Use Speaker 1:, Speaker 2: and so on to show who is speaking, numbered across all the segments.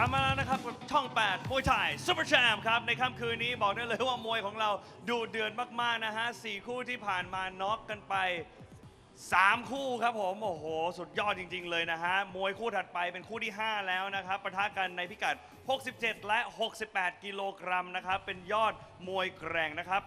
Speaker 1: ลับมาแล้วนะครับกับช่อง 8 มวยไทยซุปเปอร์แชมป์ครับ ในค่ำคืนนี้บอกได้เลยว่ามวยของเราดูเดือดมาก ๆ นะฮะสี่คู่ที่ผ่านมาน็อกกันไป 3 คู่ครับผม โอ้โห สุดยอดจริง ๆ เลยนะฮะ มวยคู่ถัดไปเป็นคู่ที่ 5 แล้วนะครับประทะกันในพิกัด 67 และ 68 กิโลกรัมนะครับ เป็นยอดมวยแกร่งนะครับ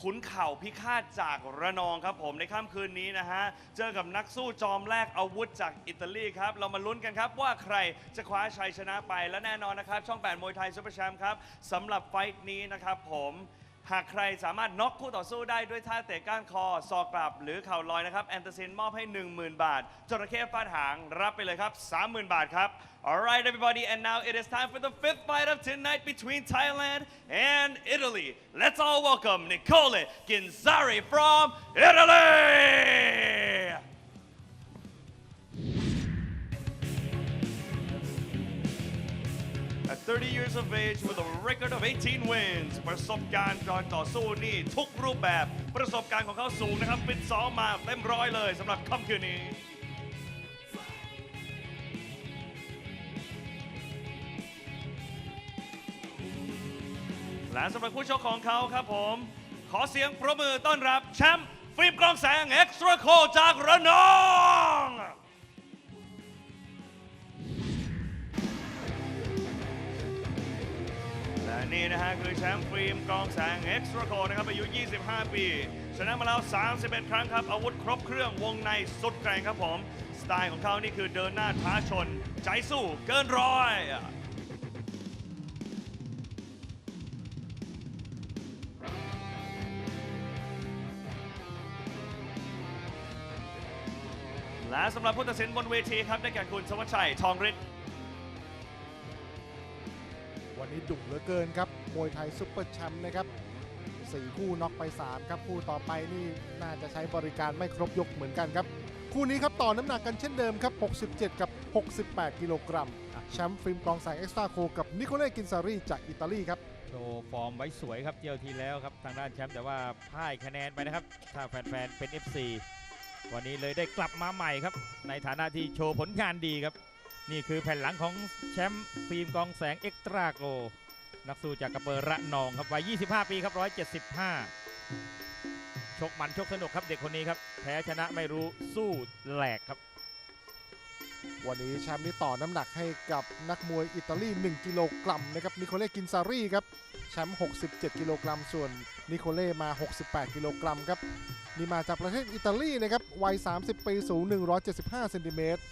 Speaker 1: ขุนเข่าพิฆาตจากระนองครับผมในค่ำคืนนี้นะฮะ เจอกับนักสู้จอมแรกอาวุธจากอิตาลีครับ เรามาลุ้นกันครับว่าใครจะคว้าชัยชนะไปและแน่นอนนะครับ ช่อง 8 มวยไทยซุปเปอร์แชมป์ครับสำหรับไฟท์นี้นะครับผม หากใครสามารถน็อกคู่ต่อสู้ได้ด้วยท่าเตะก้านคอสอกกลับ หรือเข่าลอยนะครับ แอนเตอร์ซินมอบให้ 10,000 บาท จระเข้ฟาดหาง รับไปเลยครับ 30,000 บาทครับ Alright everybody and now it is time for the fifth fight of tonight between Thailand and Italy Let's all welcome Nicole Ginzari from Italy At 30 years of age with a record of 18 wins ประสบการณ์การต่อสู้นี่ทุกรูปแบบ ประสบการณ์ของเขาสูงนะครับฟิตซ้อมมาเต็มร้อยเลยสำหรับค่ำคืนนี้ และสำหรับผู้ชกของเขาครับผม ขอเสียงปรบมือต้อนรับแชมป์ฟิล์มกรองแสงเอ็กซ์ตร้าโคจากระนอง นี่นะฮะ คือแชมป์ฟิล์มกองแสงเอ็กซ์ตร้าโคนะครับ อายุ 25 ปี ชนะมาแล้ว 31 ครั้งครับ อาวุธครบเครื่องวงในสุดแกร่งครับผม สไตล์ของเขานี่คือเดินหน้าท้าชน ใจสู้เกินร้อยและสำหรับผู้ตัดสินบนเวทีครับ ได้แก่คุณสวัชชัย ทองฤทธิ์
Speaker 2: นนี้ดุเหลือเกินครับ มวยไทยซุปเปอร์แชมป์นะครับสี่คู่น็อกไป 3 ครับ คู่ต่อไปนี่น่าจะใช้บริการไม่ครบยกเหมือนกันครับ คู่นี้ครับต่อน้ำหนักกันเช่นเดิมครับ 67 กับ 68 กิโลกรัมแชมป์ฟิล์มกองแสงเอ็กซ์ตร้าโคกับนิโคเล่กินซารีจากอิตาลีครับ
Speaker 3: โชว์ฟอร์มไว้สวยครับเที่ยวที่แล้วครับทางด้านแชมป์แต่ว่าพ่ายคะแนนไปนะครับ ถ้าแฟนๆเป็น FC วันนี้เลยได้กลับมาใหม่ครับ ในฐานะที่โชว์ผลงานดีครับ นี่คือแผ่นหลังของแชมป์ฟิล์มกองแสงเอ็กตราโก นักสู้จากกระเบอร์ระนองครับวัย 25 ปีครับ 175 ชกมันชกสนุกครับเด็กคนนี้ครับ แพ้ชนะไม่รู้สู้แหลกครับ
Speaker 2: วันนี้แชมป์นี่ต่อน้ำหนักให้กับนักมวยอิตาลี 1 กิโลกรัมนะครับนิโคเลกินซารีครับ แชมป์ 67 กิโลกรัม ส่วนนิโคเล่มา 68 กิโลกรัมครับ นี่มาจากประเทศอิตาลีนะครับ วัย 30 ปีสูง 175 เซนติเมตร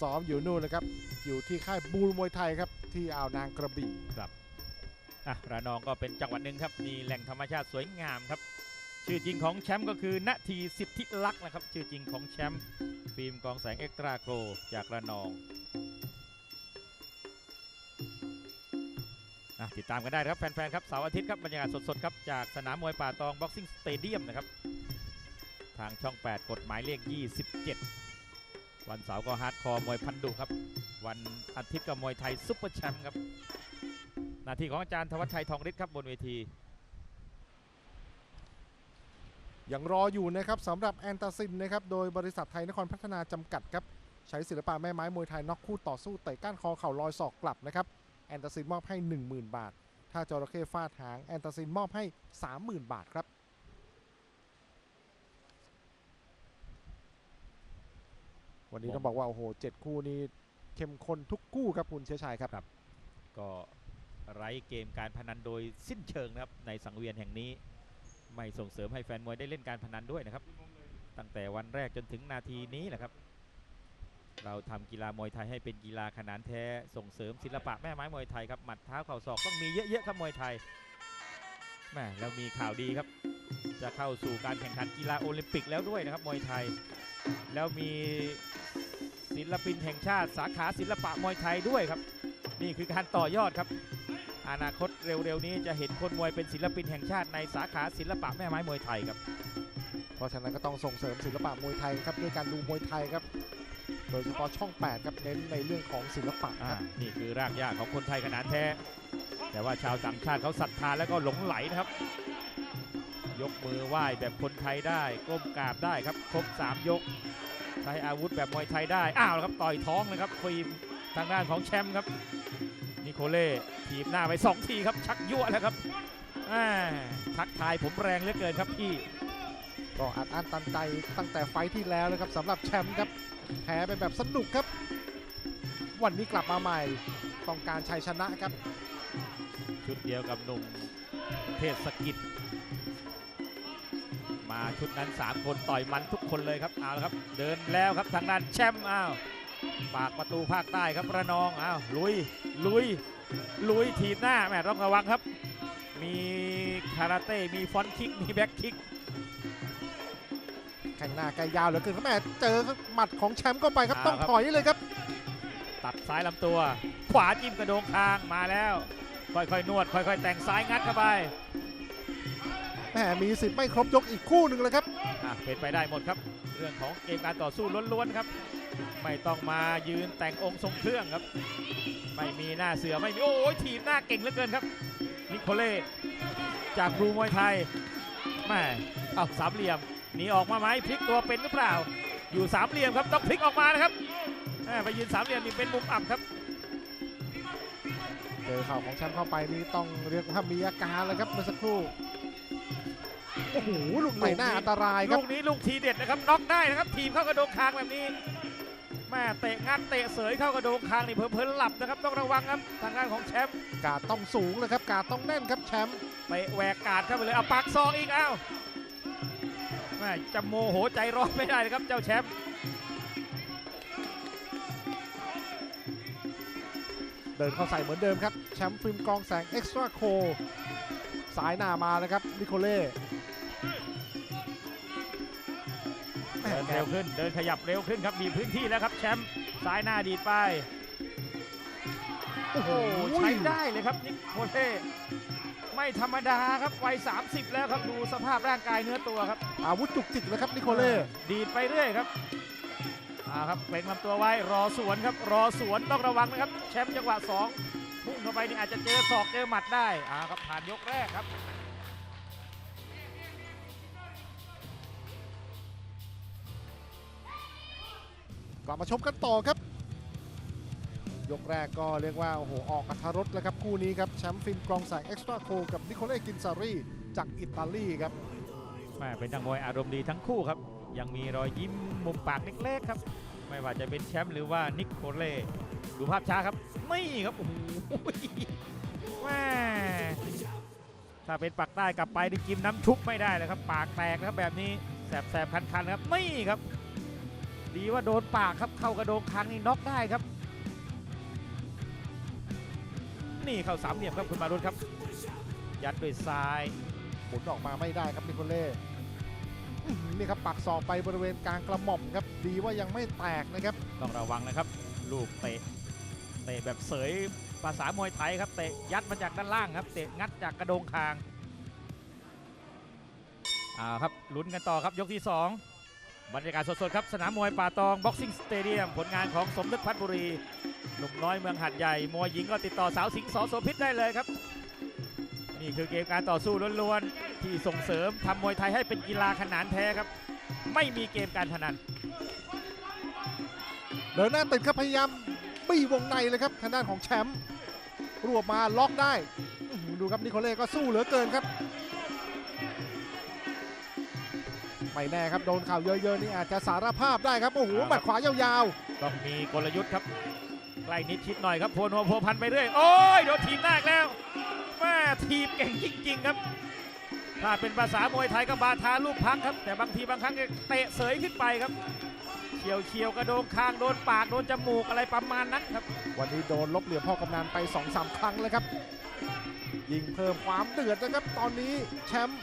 Speaker 2: ซ้อมอยู่นู่นนะครับ อยู่ที่ค่ายบูรมวยไทยครับ ที่อ่าวนางกระบี่ครับ
Speaker 3: อะ ระนองก็เป็นจังหวัดหนึ่งครับ มีแหล่งธรรมชาติสวยงามครับ ชื่อจริงของแชมป์ก็คือนาทีสิทธิลักษณ์นะครับ ชื่อจริงของแชมป์ ฟิล์มกองแสงเอ็กตราโกลจากระนอง ติดตามกันได้ครับแฟนๆครับเสาร์อาทิตย์ครับบรรยากาศสดๆครับจากสนามมวยป่าตองบ็อกซิ่งสเตเดียมนะครับทางช่อง 8 กฎหมายเลข 27 วันเสาร์ก็ฮาร์ดคอร์มวยพันดุครับ วันอาทิตย์ก็มวยไทยซุปเปอร์แชมป์ครับหน้าที่ของอาจารย์ธวัชชัยทองฤทธิ์ครับบนเวที
Speaker 2: ยังรออยู่นะครับสำหรับแอนตาซินนะครับโดยบริษัทไทยนครพัฒนาจำกัดครับใช้ศิลปะแม่ไม้มวยไทยน็อกคู่ต่อสู้เตะก้านคอเข่าลอยศอกกลับนะครับ แอนตาซินมอบให้ 10,000 บาท ถ้าจระเข้ฟาดหางแอนตาซินมอบให้ 30,000 บาทครับวันนี้ต้องบอกว่าโอ้โหเจ็ดคู่นี้เข้มข้นทุกคู่ครับคุณเชื้อชัยครับ
Speaker 3: ครับ ก็ไร้เกมการพนันโดยสิ้นเชิงนะครับในสังเวียนแห่งนี้ ไม่ส่งเสริมให้แฟนมวยได้เล่นการพนันด้วยนะครับ ตั้งแต่วันแรกจนถึงนาทีนี้แหละครับ เราทำกีฬามวยไทยให้เป็นกีฬาขนานแท้ส่งเสริมศิลปะแม่ไม้มวยไทยครับหมัดเท้าเข่าศอกต้องมีเยอะๆครับมวยไทยแม่เรามีข่าวดีครับ จะเข้าสู่การแข่งขันกีฬาโอลิมปิกแล้วด้วยนะครับมวยไทย แล้วมีศิลปินแห่งชาติสาขาศิลปะมวยไทยด้วยครับ นี่คือการต่อยอดครับ อนาคตเร็วๆนี้จะเห็นคนมวยเป็นศิลปินแห่งชาติในสาขาศิลปะแม่ไม้มวยไทยครับ
Speaker 2: เพราะฉะนั้นก็ต้องส่งเสริมศิลปะมวยไทยครับด้วยการดูมวยไทยครับ โดยเฉพาะช่อง 8 ครับเน้นในเรื่องของศิลปะค
Speaker 3: อ่า
Speaker 2: รับ
Speaker 3: นี่คือรากหญ้าของคนไทยขนาดแท้ แต่ว่าชาวต่างชาติเขาศรัทธาแล้วก็หลงไหลนะครับ ยกมือไหว้แบบคนไทยได้ ก้มกราบได้ครับ ครบ 3 ยก ใช้อาวุธแบบมวยไทยได้ อ้าวแล้วครับต่อยท้องเลยครับฟิล์มทางด้านของแชมป์ครับ นิโคเล่ทีบหน้าไปสองทีครับ ชักยั่วแล้วครับอ่าทักทายผมแรงเหลือเกินครับพี่
Speaker 2: ก็อัดอั้นตันใจตั้งแต่ไฟท์ที่แล้วนะครับสำหรับแชมป์ครับ แพ้เป็นแบบสนุกครับ วันนี้กลับมาใหม่ ต้องการชัยชนะครับ
Speaker 3: ชุดเดียวกับหนุ่มเทศกิจ มาชุดนั้น 3 คนต่อยมันทุกคนเลยครับเอาละครับ เดินแล้วครับทางด้านแชมป์อ้าวปากประตูภาคใต้ครับระนองอ้าวลุยลุยลุยทีหน้าแหม่ต้องระวังครับ มีคาราเต้มีฟอนคิกมีแบ็คคิก
Speaker 2: แข่งหน้าไกลยาวเหลือเกินครับแม่เจอหมัดของแชมป์เข้าไปครับ
Speaker 3: เอา
Speaker 2: ต้อง
Speaker 3: ครับ
Speaker 2: ถอยเลยครับ
Speaker 3: ตัดซ้ายลำตัว ขวาจิ้มกระโดงคางมาแล้ว ค่อยๆนวด ค่อยๆ แต่งซ้ายงัดเข้าไป
Speaker 2: แหมมีสิทธิ์ไม่ครบยกอีกคู่หนึ่งเลยครับ
Speaker 3: อะเป็นไปได้หมดครับ เรื่องของเกมการต่อสู้ล้วนๆครับ ไม่ต้องมายืนแต่งองค์ทรงเครื่องครับ ไม่มีหน้าเสือไม่มีโอ้ยทีมหน้าเก่งเหลือเกินครับนิโคเล่จากบรูมวยไทยแม่เอ้าสามเหลี่ยม หนีออกมาไหมพลิกตัวเป็นหรือเปล่า อยู่สามเหลี่ยมครับต้องพลิกออกมานะครับแม่ไปยืนสามเหลี่ยมนี่เป็นมุมอับครับ
Speaker 2: เจอเข่าของแชมป์เข้าไปนี่ต้องเรียกว่ามีอาการเลยครับเมื่อสักครู่โอ้โหลูกไหนหน้าอันตรายครั
Speaker 3: ลู
Speaker 2: บ
Speaker 3: กนี้ลูกทีเด็ดนะครับน็อกได้นะครับ ทีมเข้ากระโดงคางแบบนี้แม่เตะงัดเตะเสยเข้ากระโดงคางนี่เพิ่มๆหลับนะครับต้องระวังครับทางด้านของแชมป์
Speaker 2: กาดต้องสูงเลยครับกาดต้องแน่นครับแชมป์
Speaker 3: เตะแหวกกาดเข้าไปเลยเอาปากซองอีกเอ้าแม่จะโมโหใจร้อนไม่ได้นะครับเจ้าแชมป์
Speaker 2: เดินเข้าใส่เหมือนเดิมครับ แชมป์ฟิล์มกรองแสงเอ็กซ์ตร้าโคสายหน้ามานะครับนิโคเล่แหม่
Speaker 3: เดิน
Speaker 2: แก
Speaker 3: เร็วขึ้นเดินขยับเร็วขึ้นครับมีพื้นที่แล้วครับแชมป์ซ้ายหน้าดีดไป
Speaker 2: โอ้โห
Speaker 3: โอ้ใช้ได้เลยครับนิโคเล่ ไม่ธรรมดาครับวัย 30 แล้วครับดูสภาพร่างกายเนื้อตัวครับ
Speaker 2: อาวุธจุกจิกเลยครับนิโคเล่
Speaker 3: ดีดไปเรื่อยครับอ่าครับเป่งลำตัวไว้รอสวนครับ รอสวนต้องระวังนะครับ แชมป์จังหวะสองพุ่งเข้าไปนี่อาจจะเจอศอกเจอหมัดได้อ่าครับผ่านยกแรกครับ
Speaker 2: กลับมาชมกันต่อครับ ยกแรกก็เรียกว่าโอ้โหออกอัธรสแล้วครับคู่นี้ครับแชมป์ฟิล์มกรองแสงเอ็กซ์ตร้าโคกับนิโคเลกินซารีจากอิตาลีครับ
Speaker 3: แม่เป็นนักมวยอารมณ์ดีทั้งคู่ครับ ยังมีรอยยิ้มมุมปากเล็กๆครับ ไม่ว่าจะเป็นแชมป์หรือว่านิโคเลดูภาพช้าครับไม่ครับโอ้โหแม่ถ้าเป็นปากใต้กลับไปนี่กินน้ำชุบไม่ได้เลยครับ ปากแตกนะครับแบบนี้แสบๆคันๆครับไม่ครับ ดีว่าโดนปากครับเข้ากระโดงคางนี่น็อกได้ครับ นี่เข้าสามเหลี่ยมครับคุณมารุนครับ ยัดด้วยซ้าย
Speaker 2: หมุนออกมาไม่ได้ครับนิโคเล่อื้อหือนี่ครับปักศอกไปบริเวณกลางกระหม่อมครับ ดีว่ายังไม่แตกนะครับ
Speaker 3: ต้องระวังนะครับ ลูกเตะ เตะแบบเสยภาษามวยไทยครับ เตะยัดมาจากด้านล่างครับ เตะงัดจากกระโดงคางอ่าครับลุ้นกันต่อครับยกที่ 2 บรรยากาศสดๆครับสนามมวยป่าตองบ็อกซิ่งสเตเดียมผลงานของสมนึกพัฒนบุรีหนุ่มน้อยเมืองหัดใหญ่มวยหญิงก็ติดต่อสาวสิงห์สอโสพิษได้เลยครับ นี่คือเกมการต่อสู้ล้วนๆที่ส่งเสริมทำมวยไทยให้เป็นกีฬาขนานแท้ครับ ไม่มีเกมการพนัน
Speaker 2: เดินหน้าติดครับพยายามบี้วงในเลยครับทางด้านของแชมป์รวบมาล็อกได้ ดูครับนิโคเล่ก็สู้เหลือเกินครับ ไม่แน่ครับโดนเข่าเยอะๆนี่อาจจะสารภาพได้ครับโอ้โห
Speaker 3: ครับ
Speaker 2: หมัดขวายาว
Speaker 3: ต้องมีกลยุทธ์ครับใกล้นิดชิดหน่อยครับโพนัวโพพันไปเรื่อยโอ้ยโดนทีมแรกแล้วแม่ทีมเก่งจริงๆครับถ้าเป็นภาษามวยไทยก็บาทาลูกพักครับ แต่บางทีบางครั้งก็เตะเสยขึ้นไปครับเฉียวเฉียวๆกระโดงคางโดนปากโดนจมูกอะไรประมาณนั้นครับ
Speaker 2: ๆวันนี้โดนลบเหลี่ยมพ่อกำนันไป2อสครั้งแล้วครับ ยิงเพิ่มความเดือดนะครับ ตอนนี้แชมป์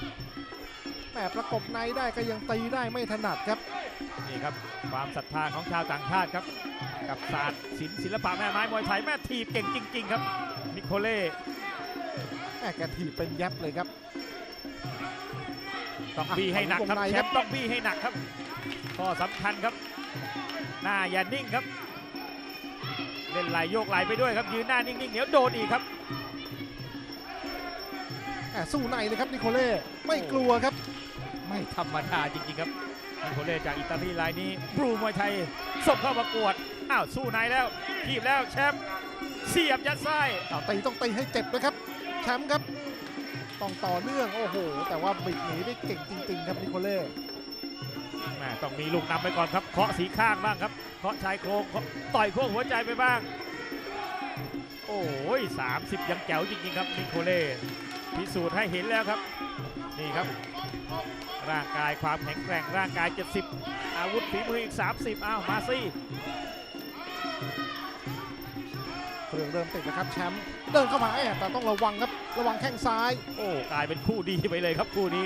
Speaker 2: แหมประกบในได้ก็ยังตีได้ไม่ถนัดครับ
Speaker 3: นี่ครับ ความศรัทธาของชาวต่างชาติครับ กับศาสตร์ศิลป์ศิลปะแม่ไม้มวยไทยแม่ทีมเก่งจริง ๆ ครับนิโคเล่
Speaker 2: แหมแกถีบเป็นแยบเลยครับ
Speaker 3: ต้องบี้ให้หนักครับ
Speaker 2: วงใน
Speaker 3: แช
Speaker 2: ครับ
Speaker 3: มป์ต้องบี้ให้หนักครับข้อสำคัญครับ หน้าอย่านิ่งครับ เล่นไหลโยกไหลไปด้วยครับยืนหน้านิ่งๆเดี๋ยวโดนอีกครับ
Speaker 2: แหมสู้ในเลยครับนิโคเล่ไม่กลัวครับ
Speaker 3: ไม่ธรรมดาจริง ๆ ครับนิโคเล่จากอิตาลีรายนี้บรูมวยไทยส่งเข้าประกวดอ้าวสู้ในแล้วขีบแล้วแชมป์เสียบยัดไส้
Speaker 2: เอาตีต้องตีให้เจ็บนะครับ แชมป์ครับต้องต่อเนื่องโอ้โห แต่ว่าบิดหนีได้เก่งจริง ๆ ครับนิโคเล่
Speaker 3: แม่ต้องมีลูกนำไปก่อนครับเคาะสีข้างบ้างครับเคาะชายโครงเคาะต่อยโค้งหัวใจไปบ้าง โอ้ย30 ยังแจ๋วจริง ๆ ครับนิโคเล่พิสูจน์ให้เห็นแล้วครับ นี่ครับ ร่างกายความแข็งแกร่งร่างกาย 70 อาวุธฝีมืออีก 30 อ้าว มาสิ
Speaker 2: เครื่องเริ่มติดนะครับแชมป์เดินเข้ามาแอบแต่ต้องระวังครับระวังแข้งซ้าย
Speaker 3: โอ้กลายเป็นคู่ดีไปเลยครับคู่นี้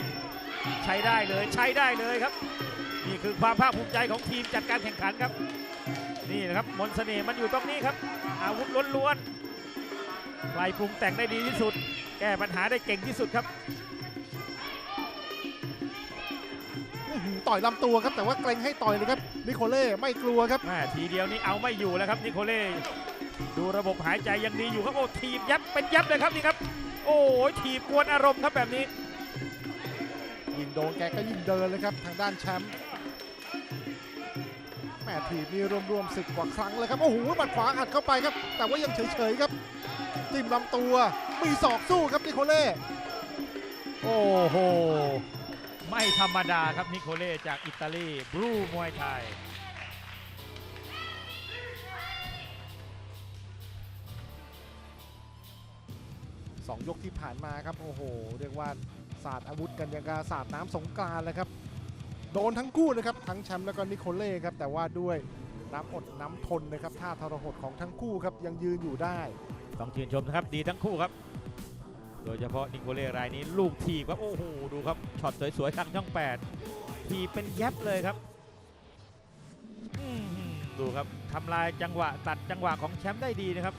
Speaker 3: ใช้ได้เลยใช้ได้เลยครับ นี่คือความภาคภูมิใจของทีมจัดการแข่งขันครับ นี่นะครับมนต์เสน่ห์มันอยู่ตรงนี้ครับ อาวุธล้วนๆใครปรุงแต่งได้ดีที่สุด แก้ปัญหาได้เก่งที่สุดครับ
Speaker 2: ต่อยลำตัวครับ แต่ว่าเกรงให้ต่อยเลยครับ นิโคเล่ไม่กลัวครับ
Speaker 3: แม่ทีเดียวนี้เอาไม่อยู่แล้วครับนิโคเล่ดูระบบหายใจยังดีอยู่ครับโอ้ทีบยับเป็นยับเลยครับนี่ครับ โอ้ยทีบกวนอารมณ์ครับแบบนี้
Speaker 2: ยิงโดนแกก็ยิงเดินเลยครับทางด้านแชมป์แม่ทีมนี่รวมๆสิบกว่าครั้งเลยครับ โอ้โหบัดขวาอัดเข้าไปครับ แต่ว่ายังเฉยๆครับจิ้มลำตัวมีศอกสู้ครับนิโคเล่
Speaker 3: โอ้โห ไม่ธรรมดาครับนิโคเล่จากอิตาลีบลูมวยไทย
Speaker 2: สองยกที่ผ่านมาครับโอ้โห เรียกว่าศาสตร์อาวุธกันอย่างกับศาสตร์น้ำสงกรานต์เลยครับ โดนทั้งคู่นะครับ ทั้งแชมป์แล้วก็นิโคเล่ครับ แต่ว่าด้วยน้ำอดน้ำทนนะครับท่าทรหดของทั้งคู่ครับยังยืนอยู่ได้
Speaker 3: ต้องชื่นชมนะครับดีทั้งคู่ครับ โดยเฉพาะนิโคเล่รายนี้ลูกทีบครับ โอ้โห ดูครับ ช็อตสวยๆทางช่อง 8 ทีเป็นยับเลยครับ ดูครับทำลายจังหวะตัดจังหวะของแชมป์ได้ดีนะครับ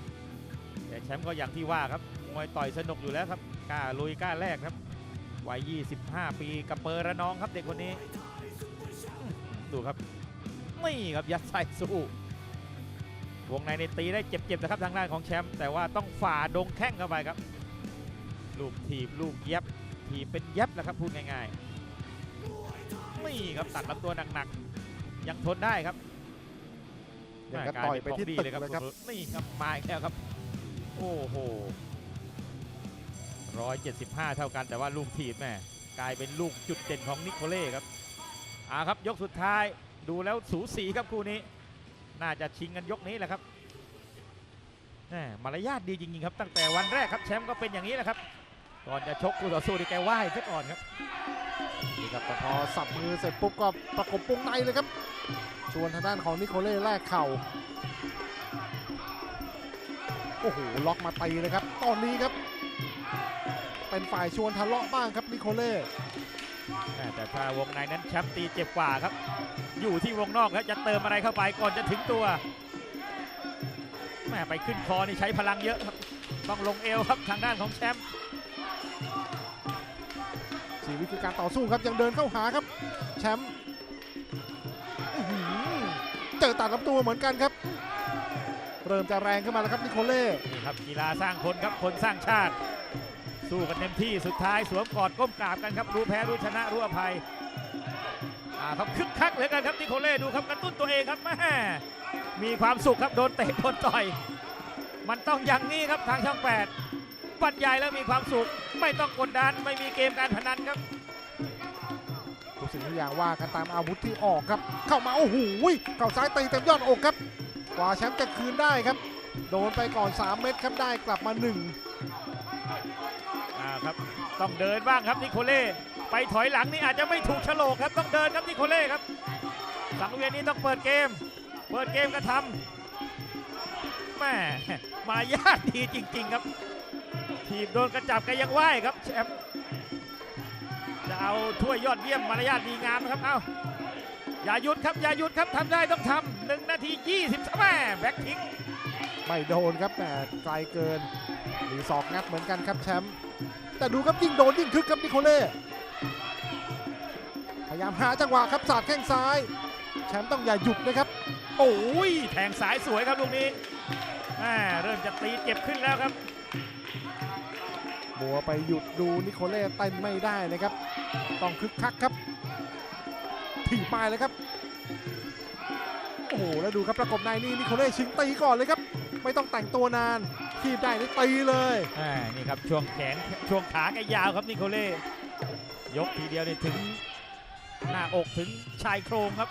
Speaker 3: แต่แชมป์ก็อย่างที่ว่าครับ มวยต่อยสนุกอยู่แล้วครับ กล้าลุยกล้าแลกครับ วัย 25 ปีกับเปอร์ระนองครับเด็กคนนี้ ดูครับนี่ครับยัดไส้สู้วงในในตีได้เจ็บๆนะครับทางด้านของแชมป์แต่ว่าต้องฝ่าดงแข้งเข้าไปครับ ลูกทีบลูกเย็บทีบเป็นเย็บนะครับพูดง่ายๆนี่ครับตัดลำตัวหนักๆ ยังทนได้ครับ
Speaker 2: ยังก็ต่อยไปที่
Speaker 3: แม่
Speaker 2: ตึ
Speaker 3: กลาย
Speaker 2: ก
Speaker 3: เป็นของดีเลยครับ
Speaker 2: เลยครับ
Speaker 3: นี่ครับมาอีกแล้วครับ โอ้โหร้อยเจ็ดสิบห้าเท่ากันแต่ว่าลูกทีบแม่กลายเป็นลูกจุดเด่นของนิโคเล่ครับอ่าครับยกสุดท้ายดูแล้วสูสีครับคู่นี้ น่าจะชิงกันยกนี้แหละครับแหมมารยาทดีจริงๆครับ ตั้งแต่วันแรกครับแชมป์ก็เป็นอย่างนี้แหละครับ ก่อนจะชกคู่ต่อสู้ที่แกไหว้ซะก่อนครับ
Speaker 2: นี่ครับแต่พอสับมือเสร็จปุ๊บก็ประกบวงในเลยครับ ชวนทางด้านของนิโคเล่แลกเข่าโอ้โหล็อกมาตีเลยครับ ตอนนี้ครับ เป็นฝ่ายชวนทะเลาะบ้างครับนิโคเล่
Speaker 3: แหม่แต่ถ้าวงในนั้นแชมป์ตีเจ็บกว่าครับ อยู่ที่วงนอกแล้วจะเติมอะไรเข้าไปก่อนจะถึงตัวแหม่ไปขึ้นคอนี่ใช้พลังเยอะครับ ต้องลงเอวครับทางด้านของแชมป์
Speaker 2: ชีวิตคือการต่อสู้ครับยังเดินเข้าหาครับ แชมป์เจอตัดลำตัวเหมือนกันครับ เริ่มจะแรงขึ้นมาแล้วครับนิโคเล่
Speaker 3: นี่ครับกีฬาสร้างคนครับคนสร้างชาติ สู้กันเต็มที่สุดท้ายสวมกอดก้มกราบกันครับรู้แพ้รู้ชนะรู้อภัยอ่าครับคึกคักเหลือเกันครับนิโคเล่ดูครับกระตุ้นตัวเองครับแม่มีความสุขครับโดนเตะโดนต่อย มันต้องอย่างนี้ครับทางช่องแปดบรรยายแล้วมีความสุข ไม่ต้องกดดันไม่มีเกมการพนันครับ
Speaker 2: ทุกสิ่งทุกอย่างว่ากันตามอาวุธที่ออกครับ เข้ามาโอ้โหเข่าซ้ายตีเต็มยอดอกครับกว่าแชมป์จะคืนได้ครับ โดนไปก่อน 3 เม็ดครับได้กลับมา1
Speaker 3: อ่าครับต้องเดินบ้างครับนิโคเล่ไปถอยหลังนี่อาจจะไม่ถูกโฉลกครับต้องเดินครับนิโคเล่ครับสังเวียนนี้ต้องเปิดเกม เปิดเกมกระทำแม่มายาทดีจริง ๆ ครับ ทีมโดนกระจับแกยังไหวครับแชมป์ เอาถ้วยยอดเยี่ยมมารยาทดีงามนะครับ เอาอย่าหยุดครับอย่าหยุดครับทำได้ต้องทำหนึ่งนาที20แม่แบ็คทิ้ง
Speaker 2: ไม่โดนครับแต่ไกลเกินมีศอกงัดเหมือนกันครับแชมป์แต่ดูครับยิ่งโดนยิ่งคึกครับนิโคเล่พยายามหาจังหวะครับสาดแข้งซ้าย แชมป์ต้องอย่าหยุดนะครับ
Speaker 3: โอ้ยแทงสายสวยครับลูกนี้แม่เริ่มจะตีเจ็บขึ้นแล้วครับ
Speaker 2: บัวไปหยุดดูนิโคเล่เต้นไม่ได้นะครับ ต้องคึกคักครับถีบมาเลยครับ โอ้โห แล้วดูครับประกบในนี่นิโคเล่ชิงตีก่อนเลยครับ ไม่ต้องแต่งตัวนานทีบได้นี่ตีเลย
Speaker 3: อ่านี่ครับช่วงแขนช่วงขาแกยาวครับนิโคเล่ยกทีเดียวเนี่ยถึงหน้าอกถึงชายโครงครับ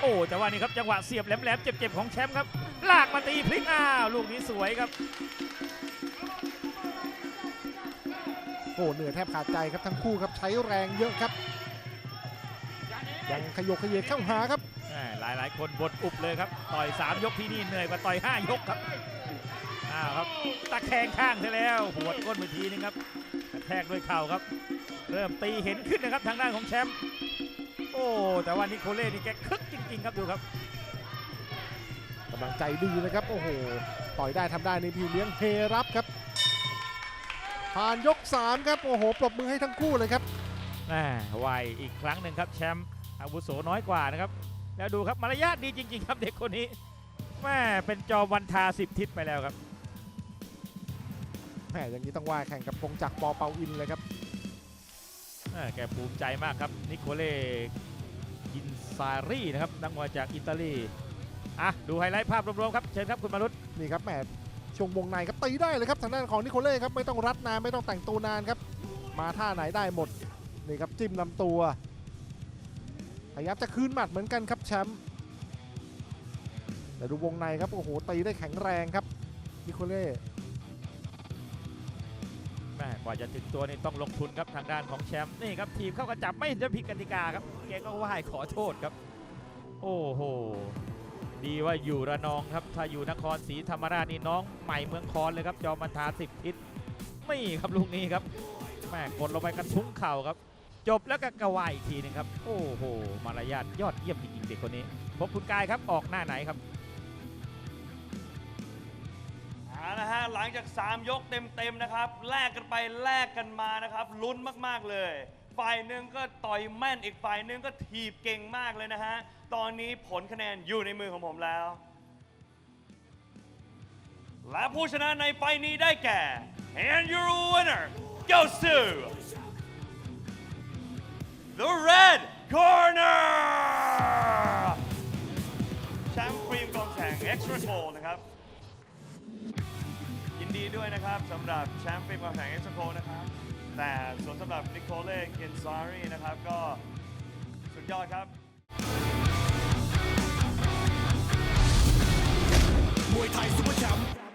Speaker 3: โอ้แต่ว่านี่ครับจังหวะเสียบแหลมๆเจ็บๆของแชมป์ครับลากมาตีพลิกอ้าวลูกนี้สวยครับ
Speaker 2: โอ้เหนื่อยแทบขาดใจครับทั้งคู่ครับใช้แรงเยอะครับ ยังขยกขยเยกเข้าหาครับ
Speaker 3: หลายหลายๆคนบดอุบเลยครับต่อย 3 ยกที่นี่เหนื่อยกว่าต่อย 5 ยกครับอ้าวครับตะแคงข้างซะแล้วหัวดก้นไปทีนึงครับกระแทกด้วยเข่าครับ เริ่มตีเห็นขึ้นนะครับทางด้านของแชมป์โอ้แต่ว่านิโคเล่นี่แกคึกจริง ๆ ครับดูครับ
Speaker 2: กำลังใจดีนะครับโอ้โหต่อยได้ทำได้ในพี่เลี้ยงเฮรับครับ ผ่านยก 3 ครับ โอ้โห ปรบมือให้ทั้งคู่เลยครับ
Speaker 3: แหม่ไวอีกครั้งหนึ่งครับแชมป์อาวุโสน้อยกว่านะครับ แล้วดูครับมารยาทดีจริง ๆ ครับเด็กคนนี้แม่เป็นจอมวันทาสิบทิศไปแล้วครับ
Speaker 2: แหมอย่างนี้ต้องว่าแข่งกับพงจักรปอเปาอินเลยครับ
Speaker 3: แม่แกภูมิใจมากครับนิโคเล่กินซารีนะครับนักมวยจากอิตาลีอะดูไฮไลท์ภาพรวมๆครับเชิญครับคุณมารุต
Speaker 2: นี่ครับแหม ช่วงวงในครับตีได้เลยครับทางด้านของนิโคเล่ครับไม่ต้องรัดนานไม่ต้องแต่งตัวนานครับ มาท่าไหนได้หมดนี่ครับจิ้มลำตัวพยายามจะคืนหมัดเหมือนกันครับแชมป์แต่ดูวงในครับโอ้โหตีได้แข็งแรงครับนิโคเล่
Speaker 3: แม่กว่าจะถึงตัวนี่ต้องลงทุนครับทางด้านของแชมป์นี่ครับทีมเข้ากระจับไม่จะผิดกติกาครับแกก็ไหว้ขอโทษครับ โอ้โห ดีว่าอยู่ระนองครับ ถ้าอยู่นครศรีธรรมราชนี่น้องใหม่เมืองคอนเลยครับ จอมันทาสิบทิศไม่ครับลูกนี้ครับแม่กดลงไปกระทุ้งเข่าครับ จบแล้วก็กระวายอีกทีหนึงครับ โอ้โห มารยาทยอดเยี่ยมจริงๆเด็กคนนี้พบคุณกายครับออกหน้าไหนครับ
Speaker 1: เอาละฮะหลังจาก 3 ยกเต็มๆนะครับแลกกันไปแลกกันมานะครับลุ้นมากๆเลย ฝ่ายหนึ่งก็ต่อยแม่นอีกฝ่ายหนึ่งก็ถีบเก่งมากเลยนะฮะ ตอนนี้ผลคะแนนอยู่ในมือของผมแล้ว และผู้ชนะในไฟล์นี้ได้แก่ and your winner goes to the red corner แชมป์ครีมกองแสง extra cold นะครับ ยินดีด้วยนะครับสำหรับแชมป์ฟิล์มกองแสงเอ็กซ์โคนะครับ แต่ส่วนสำหรับนิโคเล่เกนซารีนะครับ ก็สุดยอดครับ วยไ
Speaker 4: ทยซุปเปอร์แชมป์